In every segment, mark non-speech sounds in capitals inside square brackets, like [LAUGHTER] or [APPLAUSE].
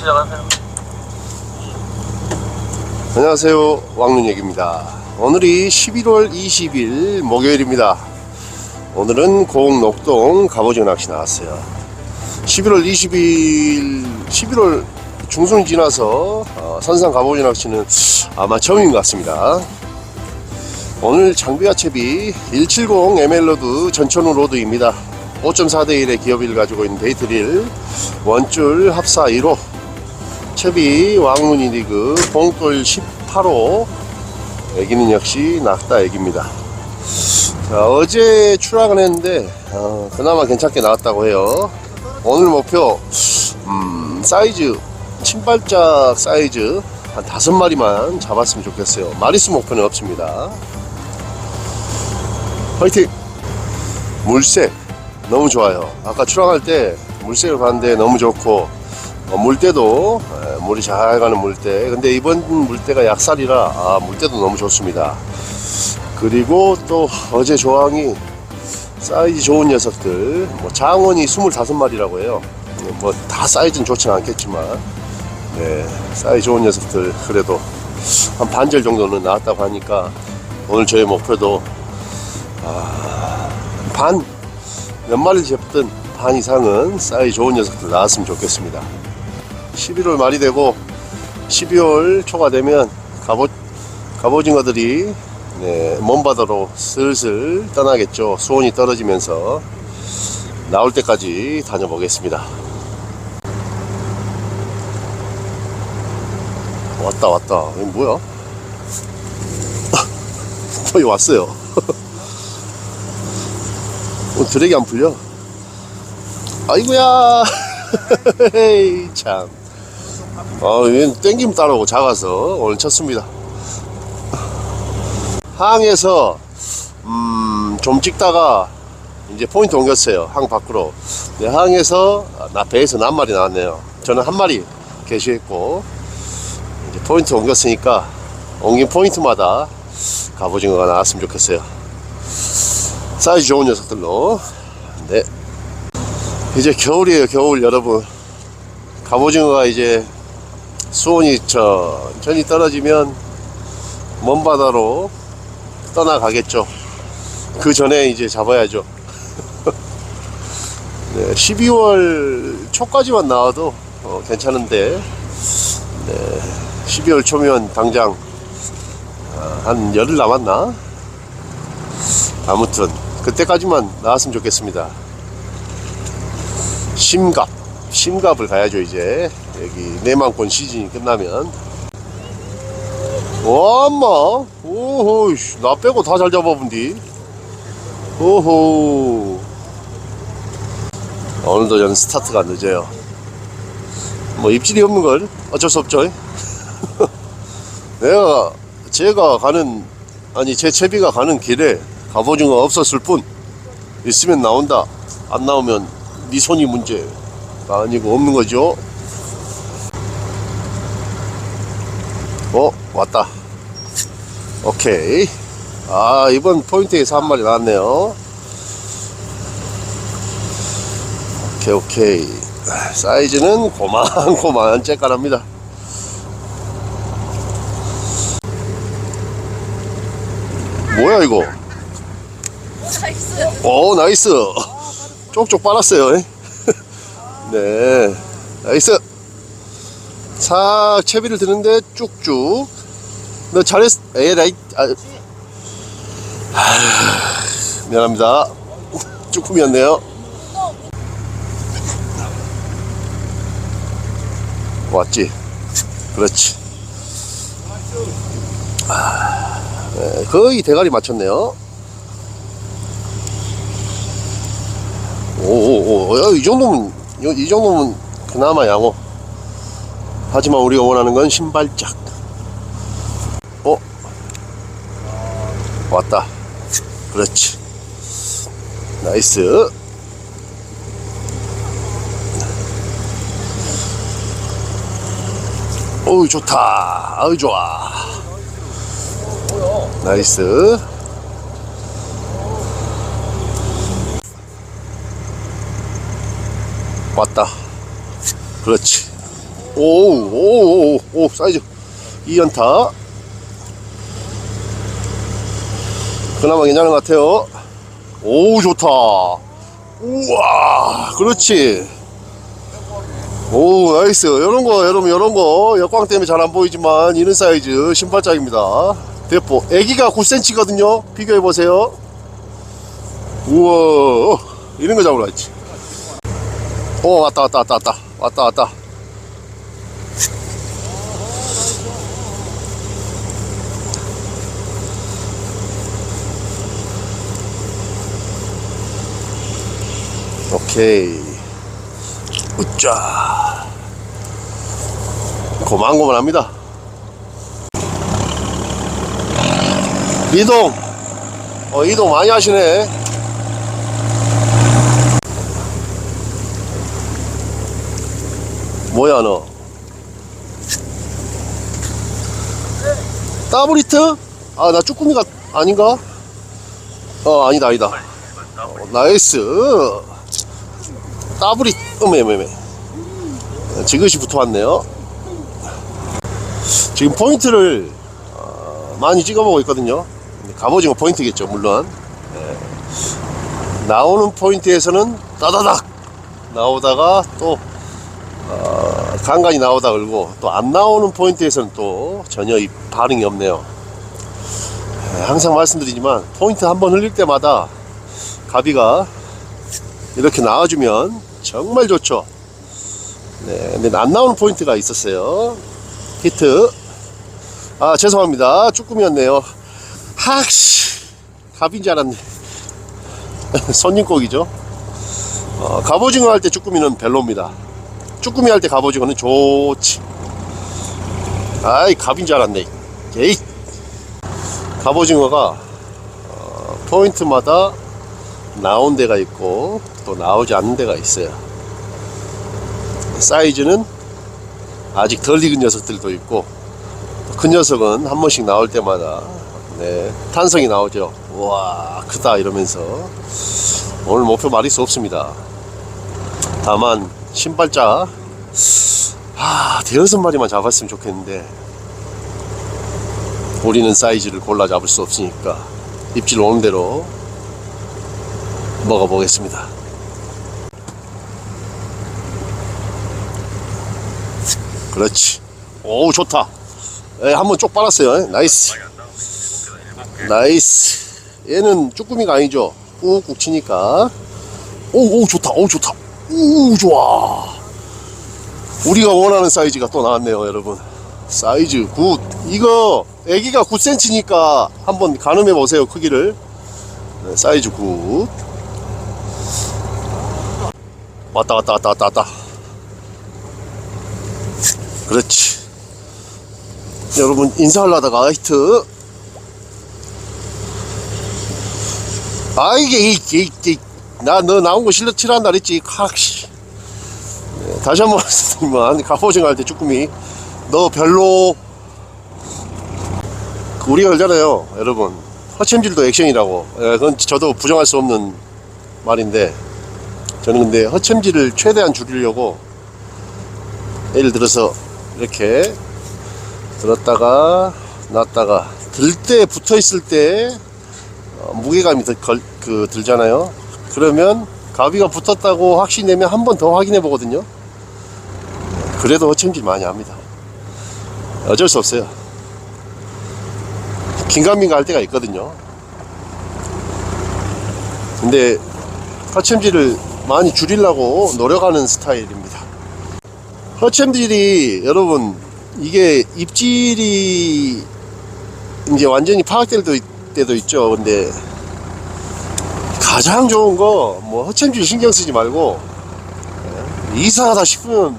시작하세요. 안녕하세요. 왕눈얘기입니다. 오늘이 11월 20일 목요일입니다. 오늘은 공녹동 갑오징어 낚시 나왔어요. 11월 20일 11월 중순이 지나서 어, 선상 갑오징어 낚시는 아마 처음인 것 같습니다. 오늘 장비와 채비 170 ML로드 전천후 로드입니다. 5.4대1의 기업을 가지고 있는 데이트릴 원줄 합사 1호 채비 왕문이 리그 봉돌 18호 애기는 역시 낙다 애기입니다 자, 어제 출항을 했는데 어, 그나마 괜찮게 나왔다고 해요 오늘 목표 음, 사이즈 신발짝 사이즈 한 다섯 마리만 잡았으면 좋겠어요 마리수 목표는 없습니다 화이팅 물색 너무 좋아요 아까 출항할 때 물색을 봤는데 너무 좋고 어, 물때도 에, 물이 잘 가는 물때. 근데 이번 물때가 약살이라 아, 물때도 너무 좋습니다. 그리고 또 어제 조항이 사이즈 좋은 녀석들 뭐 장원이 25마리라고 해요. 뭐 다 사이즈는 좋지는 않겠지만 네, 사이즈 좋은 녀석들 그래도 한 반절 정도는 나왔다고 하니까 오늘 저의 목표도 아, 반 몇 마리 잡든 반 이상은 사이즈 좋은 녀석들 나왔으면 좋겠습니다 11월 말이 되고 12월 초가 되면 갑오, 갑오징어들이 네, 먼 바다로 슬슬 떠나겠죠. 수온이 떨어지면서 나올 때까지 다녀보겠습니다. 왔다 왔다. 이거 뭐야? [LAUGHS] 거의 왔어요. [LAUGHS] 어, 드랙이 안 풀려. 아이고야. [LAUGHS] 참. 아, 얘는 땡김 따라오고 작아서 오늘 쳤습니다. 항에서 음, 좀 찍다가 이제 포인트 옮겼어요. 항 밖으로. 네, 항에서 나 배에서 한 마리 나왔네요. 저는 한 마리 개시했고 이제 포인트 옮겼으니까 옮긴 포인트마다 갑오징어가 나왔으면 좋겠어요. 사이즈 좋은 녀석들로. 네. 이제 겨울이에요, 겨울 여러분. 갑오징어가 이제 수온이 천천히 떨어지면 먼 바다로 떠나가겠죠. 그 전에 이제 잡아야죠. [LAUGHS] 네, 12월 초까지만 나와도 어, 괜찮은데 네, 12월 초면 당장 아, 한 열흘 남았나? 아무튼 그때까지만 나왔으면 좋겠습니다. 심갑, 심갑을 가야죠 이제 여기 내만권 시즌이 끝나면. 엄마, 오호, 씨, 나 빼고 다 잘 잡아본디. 오호. 오늘도 저는 스타트가 늦어요. 뭐 입질이 없는 걸 어쩔 수 없죠. [LAUGHS] 내가 제가 가는 아니 제 채비가 가는 길에 갑오징어 없었을 뿐 있으면 나온다. 안 나오면 네 손이 문제가 아니고 없는 거죠. 어 왔다. 오케이. 아 이번 포인트에서 한 마리 나왔네요. 오케이 오케이. 사이즈는 고만고만 [LAUGHS] 쬐깔합니다. 뭐야 이거? 나이스. 오 나이스. 쪽쪽 빨았어요. [LAUGHS] 네 나이스. 싹 채비를 드는데 쭉쭉. 너 잘했. 에라이. 아. 하, 미안합니다. [LAUGHS] 조금이었네요. 왔지. 그렇지. 아, 네, 거의 대가리 맞췄네요. 오오오, 이 정도면 이 정도면 그나마 양호. 하지만 우리가 원하는 건 신발짝. 어? 왔다. 그렇지. 나이스. 어우, 좋다. 아우, 좋아. 나이스. 왔다. 그렇지. 오오오오 사이즈. 2연타. 그나마 괜찮은 것 같아요. 오 좋다. 우와 그렇지. 오 나이스. 요런거 여러분 요런거. 역광 때문에 잘 안 보이지만 이런 사이즈 신발짝입니다. 대포. 애기가 9cm거든요. 비교해보세요. 우와 이런 거 잡으러 왔지. 오 왔다 왔다 왔다 왔다. 왔다 왔다 오케이. 웃자. 고만고만합니다. 이동. 어 이동 많이 하시네. 뭐야 너? 더블히트? 아 나 쭈꾸미가 아닌가? 어 아니다 아니다. 어, 나이스 더블히 음메메메 지그시 붙어왔네요. 지금 포인트를 어, 많이 찍어보고 있거든요. 갑오징어 포인트겠죠 물론. 예. 나오는 포인트에서는 따다닥 나오다가 또 어, 간간히 나오다 걸고 또 안 나오는 포인트에서는 또 전혀 이 반응이 없네요. 예, 항상 말씀드리지만 포인트 한 번 흘릴 때마다 가비가 이렇게 나와주면 정말 좋죠. 네, 근데 안 나오는 포인트가 있었어요. 히트. 아, 죄송합니다. 쭈꾸미였네요. 학씨. 갑인 줄 알았네. [LAUGHS] 손님곡이죠. 어, 갑오징어 할 때 쭈꾸미는 별로입니다. 쭈꾸미 할 때 갑오징어는 좋지. 아이, 갑인 줄 알았네. 에이. 갑오징어가 어, 포인트마다 나온 데가 있고 또 나오지 않는 데가 있어요. 사이즈는 아직 덜 익은 녀석들도 있고 큰 녀석은 한 번씩 나올 때마다 네, 탄성이 나오죠. 와 크다 이러면서 오늘 목표 말일 수 없습니다. 다만 신발자 아 대여섯 마리만 잡았으면 좋겠는데 우리는 사이즈를 골라 잡을 수 없으니까 입질 오는 대로 먹어보겠습니다. 그렇지. 오, 좋다. 에, 한번 쪽 빨았어요. 나이스. 나이스. 얘는 쭈꾸미가 아니죠. 꾹꾹 치니까. 오, 오, 좋다. 오, 좋다. 오, 좋아. 우리가 원하는 사이즈가 또 나왔네요, 여러분. 사이즈 굿. 이거 애기가 9cm니까 한번 가늠해 보세요, 크기를. 네, 사이즈 굿. 왔다 왔다 왔다 왔다 왔다. 그렇지. 여러분 인사하려다가 히트. 아 이게 이게 나너 나온 거 실력 칠한다 그랬지 칵씨. 네, 다시 한번 말씀드리면 갑오징어 할 때 쭈꾸미. 너 별로 그 우리가 알잖아요 여러분. 허챔질도 액션이라고. 예, 그건 저도 부정할 수 없는 말인데 저는 근데 허챔질을 최대한 줄이려고 예를 들어서 이렇게 들었다가 놨다가 들 때 붙어 있을 때 어, 무게감이 더 걸, 그 들잖아요. 그러면 가비가 붙었다고 확신이 되면 한 번 더 확인해 보거든요. 그래도 허챔질 많이 합니다. 어쩔 수 없어요. 긴가민가 할 때가 있거든요. 근데 허챔질을 많이 줄이려고 노력하는 스타일입니다. 허챔질이 여러분 이게 입질이 이제 완전히 파악될 때도 있죠. 근데 가장 좋은 거 뭐 허챔질 신경 쓰지 말고 예, 이상하다 싶으면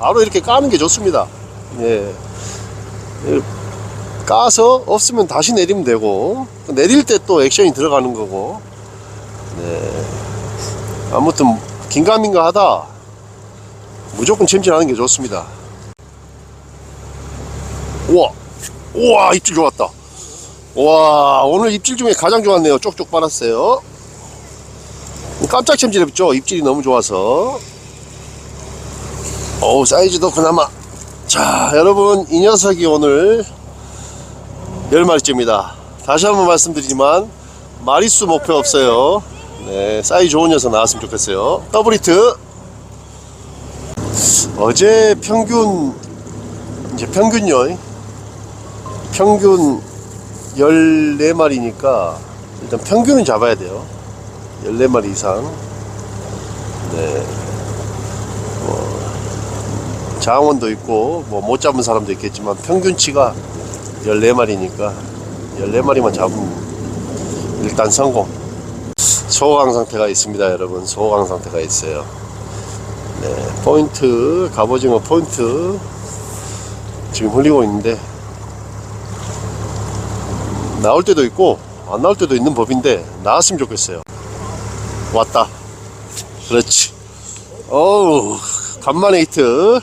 바로 이렇게 까는 게 좋습니다. 예. 까서 없으면 다시 내리면 되고 내릴 때 또 액션이 들어가는 거고 네. 아무튼 긴가민가 하다. 무조건 챔질하는 게 좋습니다. 우와 우와 입질 좋았다. 와 오늘 입질 중에 가장 좋았네요. 쪽쪽 빨았어요. 깜짝 챔질했죠? 입질이 너무 좋아서. 어우 사이즈도 그나마. 자, 여러분, 이 녀석이 오늘 10마리째입니다. 다시 한번 말씀드리지만, 마리수 목표 없어요. 네, 사이 좋은 녀석 나왔으면 좋겠어요. 더블 히트. 어제 평균, 이제 평균요. 평균 14마리니까, 일단 평균은 잡아야 돼요. 14마리 이상. 네. 장원도 있고 뭐 못 잡은 사람도 있겠지만 평균치가 14마리니까 14마리만 잡으면 일단 성공 소강 상태가 있습니다 여러분. 소강 상태가 있어요. 네, 포인트 갑오징어 포인트 지금 흘리고 있는데 나올 때도 있고 안 나올 때도 있는 법인데 나왔으면 좋겠어요. 왔다. 그렇지. 어우 간만에 히트.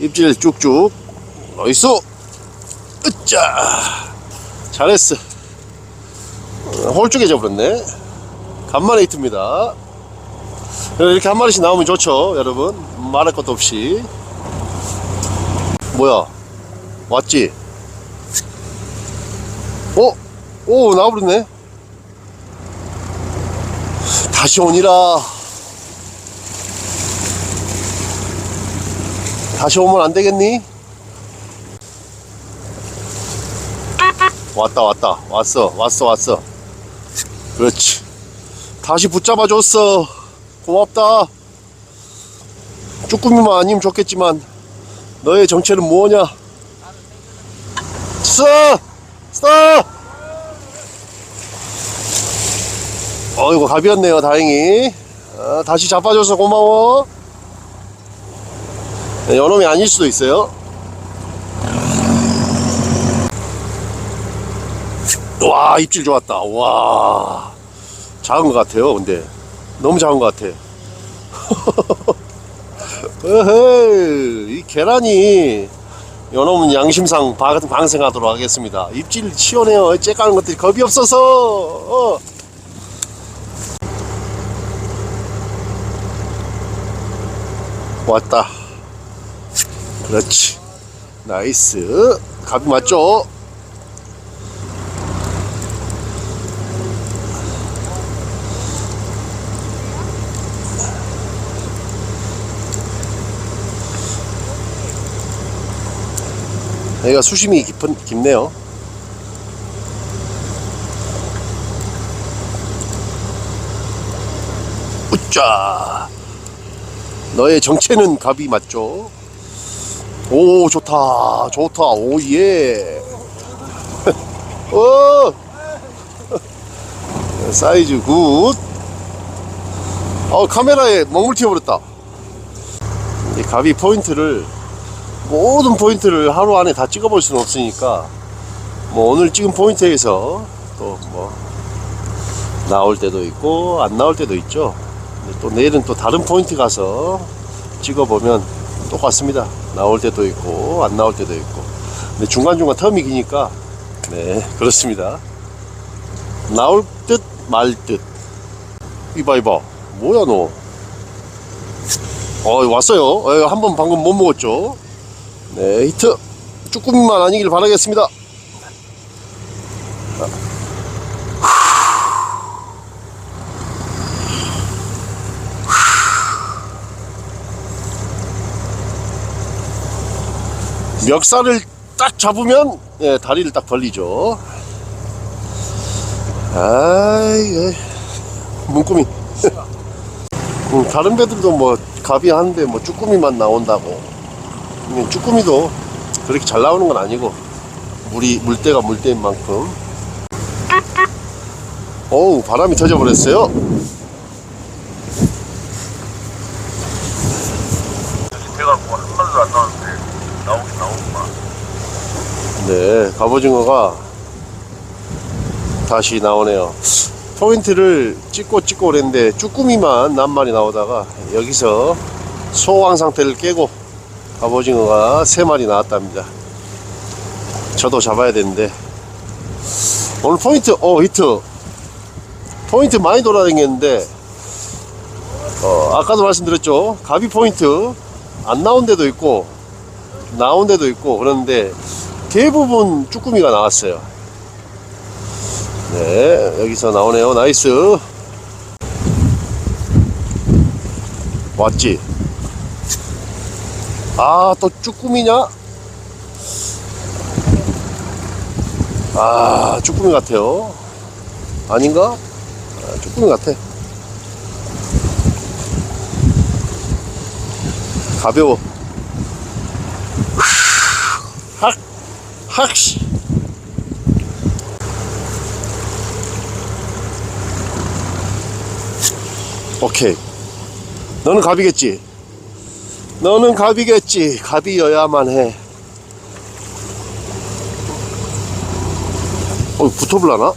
입질 쭉쭉. 나이스 으짜! 잘했어. 어, 홀쭉해 져 버렸네 간만에 히트입니다. 이렇게 한 마리씩 나오면 좋죠 여러분. 말할 것도 없이. 뭐야? 왔지? 어? 오 나와버렸네. 다시 오니라. 다시 오면 안 되겠니? 왔다 왔다. 왔어 왔어 왔어. 그렇지 다시 붙잡아 줬어 고맙다 쭈꾸미만 아니면 좋겠지만 너의 정체는 뭐냐 써! 써! 어이구 갑이었네요 다행히 아, 다시 잡아줘서 고마워 네, 연놈이 아닐 수도 있어요. 와 입질 좋았다. 와 작은 것 같아요. 근데 너무 작은 것 같아. [LAUGHS] 이 계란이 연놈은 양심상 방- 방생하도록 하겠습니다. 입질 시원해요. 째까는 것들이 겁이 없어서. 어. 왔다. 그렇지. 나이스. 갑이 맞죠? 여기가 수심이 깊은, 깊네요. 우짜! 너의 정체는 갑이 맞죠? 오 좋다 좋다 오예 [LAUGHS] 어 [LAUGHS] 사이즈 굿 어, 카메라에 먹물 튀어버렸다 이 가비 포인트를 모든 포인트를 하루 안에 다 찍어볼 수는 없으니까 뭐 오늘 찍은 포인트에서 또 뭐 나올 때도 있고 안 나올 때도 있죠 또 내일은 또 다른 포인트 가서 찍어보면 똑같습니다. 나올 때도 있고 안 나올 때도 있고. 근데 중간중간 텀이 기니까 네 그렇습니다. 나올 듯 말 듯. 이봐 이봐 뭐야 너? 어 왔어요. 어, 한번 방금 못 먹었죠. 네 히트 쭈꾸미만 아니길 바라겠습니다. 멱살을 딱 잡으면 예, 다리를 딱 벌리죠. 아이, 문꾸미. [LAUGHS] 음, 다른 배들도 뭐 갑이 하는데 뭐 쭈꾸미만 나온다고. 음, 쭈꾸미도 그렇게 잘 나오는 건 아니고 물이 물때가 물때인 만큼. 어우 바람이 터져버렸어요. 해갖고 한 마리도 안 나왔는데 나오긴 나오구만 네, 갑오징어가 다시 나오네요. 포인트를 찍고 찍고 그랬는데 쭈꾸미만 낱말이 나오다가 여기서 소왕 상태를 깨고 갑오징어가 세 마리 나왔답니다. 저도 잡아야 되는데 오늘 포인트 어 히트 포인트 많이 돌아다녔는데 어, 아까도 말씀드렸죠 가비 포인트 안 나온 데도 있고 나온 데도 있고 그런데 대부분 쭈꾸미가 나왔어요. 네, 여기서 나오네요. 나이스. 왔지? 아, 또 쭈꾸미냐? 아, 쭈꾸미 같아요. 아닌가? 아, 쭈꾸미 같아. 가벼워. 학, 학시. 오케이. 너는 갑이겠지? 너는 갑이겠지. 갑이여야만 해. 어, 붙어볼라나?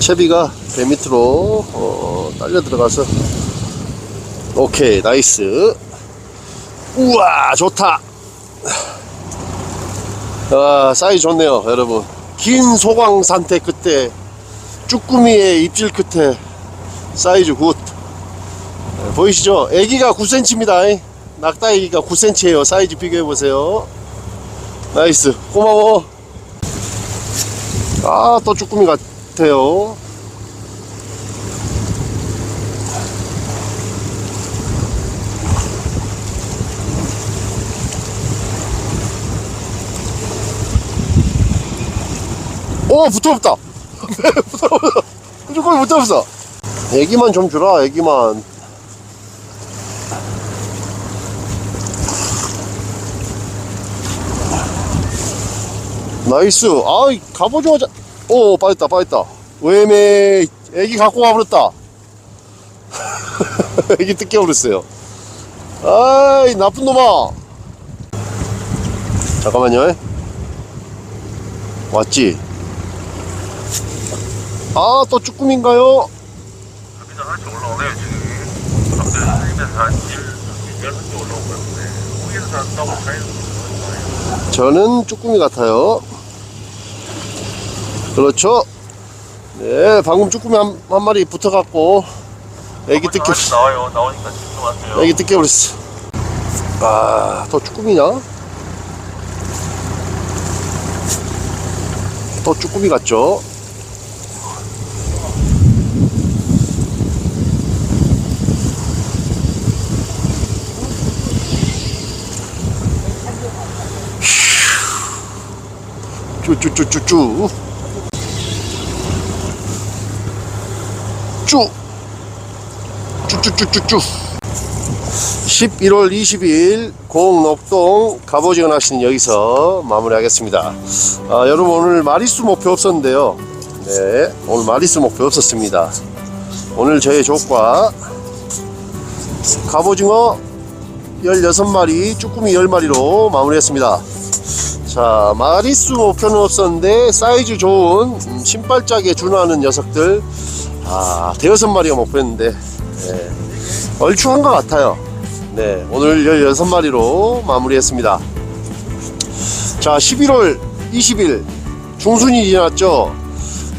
채비가 배 밑으로 어, 딸려 들어가서 오케이 나이스 우와 좋다 아 사이즈 좋네요 여러분 긴 소광 산태 끝에 쭈꾸미의 입질 끝에 사이즈 굿 네, 보이시죠? 애기가 9cm입니다. 낙타 애기가 9cm예요. 사이즈 비교해 보세요. 나이스. 고마워. 아 또 쭈꾸미 같아요. 오 붙어없다. 붙어없어 쭈꾸미 붙어없어. 애기만 좀 주라 애기만 나이스. 아이 갑오징어 자... 오 빠졌다 빠졌다. 왜매 애기 갖고 가버렸다. [LAUGHS] 애기 뜯겨버렸어요. 아이 나쁜 놈아. 잠깐만요. 왔지? 아 또 쭈꾸미인가요? 여기서 하나씩 올라오네요 지금 갑자기 살면서 한 1, 10개 올라오고 있는데 거기서 한다고 차이는 저는 쭈꾸미 같아요. 그렇죠. 네, 방금 쭈꾸미 한, 한 마리 붙어갖고 애기 뜯겨, 나와요 나오니까 집중하세요 애기 뜯겨 버렸어. 아, 또 쭈꾸미냐? 또 쭈꾸미 같죠? 쭈쭈쭈쭈쭈 쭈 쭈쭈쭈쭈쭈 11월 22일 공녹동 갑오징어 낚시는 여기서 마무리하겠습니다. 아, 여러분 오늘 마리수 목표 없었는데요. 네 오늘 마리수 목표 없었습니다. 오늘 저의 조과 갑오징어 16마리 쭈꾸미 10마리로 마무리했습니다. 자 마리수 목표는 없었는데 사이즈 좋은 음, 신발짝에 준하는 녀석들 아 대여섯 마리가 목표였는데 네, 얼추 한 것 같아요 네 오늘 16마리로 마무리했습니다 자 11월 20일 중순이 지났죠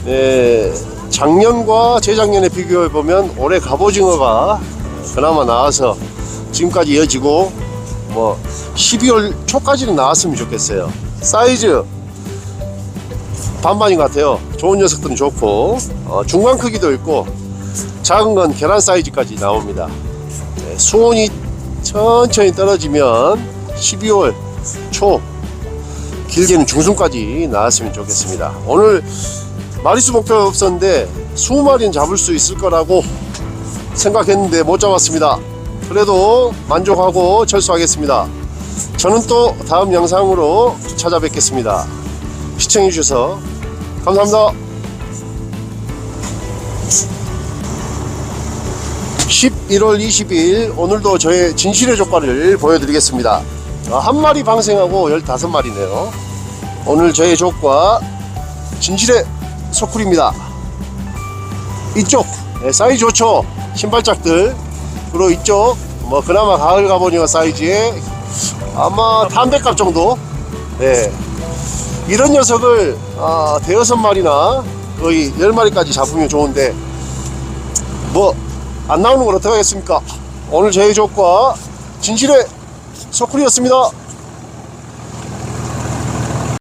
네, 작년과 재작년에 비교해 보면 올해 갑오징어가 그나마 나와서 지금까지 이어지고 뭐 12월 초까지는 나왔으면 좋겠어요. 사이즈 반반인 것 같아요. 좋은 녀석들은 좋고 어, 중간 크기도 있고 작은 건 계란 사이즈까지 나옵니다. 네, 수온이 천천히 떨어지면 12월 초 길게는 중순까지 나왔으면 좋겠습니다. 오늘 마리수 목표 없었는데 20마리는 잡을 수 있을 거라고 생각했는데 못 잡았습니다. 그래도 만족하고 철수하겠습니다. 저는 또 다음 영상으로 찾아뵙겠습니다. 시청해주셔서 감사합니다. 11월 20일 오늘도 저의 진실의 조과를 보여드리겠습니다. 아, 한 마리 방생하고 15마리네요. 오늘 저의 조과 진실의 소쿨입니다. 이쪽 네, 사이즈 좋죠? 신발짝들 그리고 이쪽 뭐 그나마 가을 가보니까 사이즈에 아마 담배값 정도 네 이런 녀석을 아, 대여섯 마리나 거의 열 마리까지 잡으면 좋은데 뭐 안 나오는 걸 어떻게 하겠습니까 오늘 저희 조과 진실의 소쿨이었습니다.